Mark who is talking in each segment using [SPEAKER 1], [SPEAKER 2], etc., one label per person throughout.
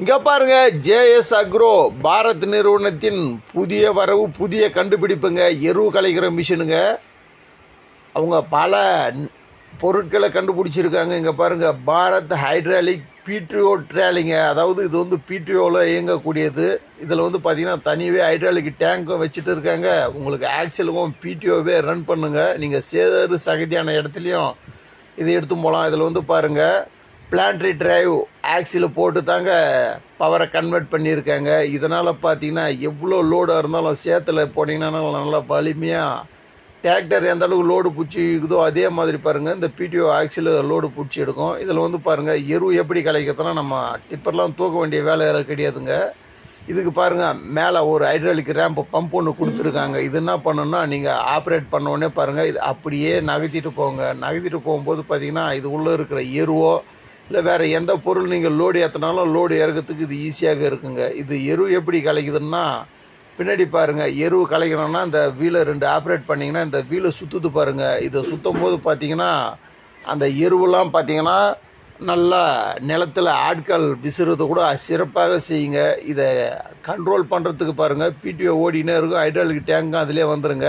[SPEAKER 1] இங்கே பாருங்க JS agro Bharat நிறுவனத்தின் புதிய வரவு புதிய கண்டுபிடிப்புங்க. எருவு கலைக்கிற மிஷினுங்க. அவங்க பல பொருட்களை கண்டுபிடிச்சிருக்காங்க. இங்கே பாருங்க பாரத் ஹைட்ராலிக் பிடிஓ ட்ரேலிங்க அதாவது இது வந்து பிடிஓவில் இயங்கக்கூடியது. இதில் வந்து பார்த்திங்கன்னா தனியாகவே ஹைட்ராலிக் டேங்க்கும் வச்சுட்டு இருக்காங்க. உங்களுக்கு ஆக்சலுக்கும் பிடிஓவே ரன் பண்ணுங்கள் நீங்கள் சேறு சகதியான இடத்துலையும் இதை எடுத்து போகலாம் இதில் வந்து பாருங்கள் பிளான்ட்ரி டிரைவ் ஆக்சியில் போட்டு தாங்க பவரை கன்வெர்ட் பண்ணியிருக்காங்க. இதனால் பார்த்தீங்கன்னா எவ்வளோ லோடாக இருந்தாலும் சேத்துல போனீங்கன்னா நல்லா வலிமையாக டிராக்டர் எந்த அளவுக்கு லோடு பிடிச்சி இருக்குதோ அதே மாதிரி பாருங்கள் இந்த பிடிஓ ஆக்சியில் லோடு பிடிச்சி எடுக்கும். இதில் வந்து பாருங்கள் எரு எப்படி கிடைக்கிறதுனா நம்ம டிப்பர்லாம் தூக்க வேண்டிய வேலை கிடையாதுங்க. இதுக்கு பாருங்கள் மேலே ஒரு ஹைட்ராலிக் ரேம்ப் பம்ப் ஒன்று கொடுத்துருக்காங்க. இது என்ன பண்ணணும்னா நீங்கள் ஆப்ரேட் பண்ணோடனே பாருங்கள் இது அப்படியே நகர்த்திட்டு போங்க. நகர்த்திட்டு போகும்போது பார்த்திங்கன்னா இது உள்ளே இருக்கிற எருவோ இல்லை வேறு எந்த பொருள் நீங்கள் லோடு ஏற்றினாலும் லோடு இறக்கிறதுக்கு இது ஈஸியாக இருக்குங்க. இது எரு எப்படி கலைக்குதுன்னா பின்னாடி பாருங்கள் எரு கலைக்கணும்னா இந்த வீலை ரெண்டு ஆப்ரேட் பண்ணிங்கன்னா இந்த வீலை சுற்றுது பாருங்கள் இதை சுற்றும் போது பார்த்தீங்கன்னா அந்த எருவெல்லாம் பார்த்தீங்கன்னா நல்லா நிலத்தில் ஆட்கள் விசுறது கூட சிறப்பாக செய்யுங்க. இதை கண்ட்ரோல் பண்ணுறதுக்கு பாருங்கள் பிடிஓ ஓடினே இருக்கும் ஹைட்ராலிக் டேங்கும் அதிலே வந்துருங்க.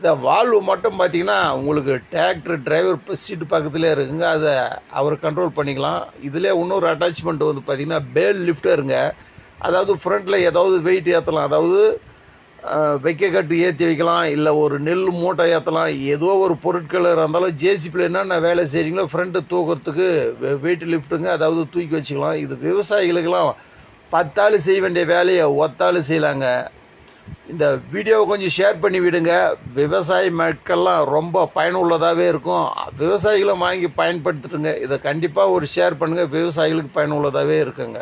[SPEAKER 1] இந்த வால்வு மட்டும் பார்த்தீங்கன்னா உங்களுக்கு டிராக்டர் டிரைவர் சீட்டு பக்கத்துலேயே இருக்குங்க. அதை அவர் கண்ட்ரோல் பண்ணிக்கலாம். இதில் இன்னொரு அட்டாச்மெண்ட் வந்து பார்த்தீங்கன்னா பேல் லிஃப்டருங்க அதாவது ஃப்ரண்ட்டில் ஏதாவது வெயிட் ஏற்றலாம் அதாவது வைக்க கட்டு ஏற்றி வைக்கலாம். இல்லை ஒரு நெல் மூட்டை ஏற்றலாம் ஏதோ ஒரு பொருட்கள் இருந்தாலும் ஜேசிபியில் என்னென்ன வேலை செய்கிறீங்களோ ஃப்ரண்ட்டு தூக்கிறதுக்கு வெயிட் லிஃப்ட்டுங்க அதாவது தூக்கி வச்சுக்கலாம். இது விவசாயிகளுக்கெல்லாம் பத்தாள் செய்ய வேண்டிய வேலையை ஒத்தாள் செய்யலாங்க. இந்த வீடியோவை கொஞ்சம் ஷேர் பண்ணி விடுங்க. விவசாய மக்கள்லாம் ரொம்ப பயனுள்ளதாகவே இருக்கும். விவசாயிகளும் வாங்கி பயன்படுத்துட்டுங்க. இதை கண்டிப்பாக ஒரு ஷேர் பண்ணுங்கள் விவசாயிகளுக்கு பயனுள்ளதாகவே இருக்குங்க.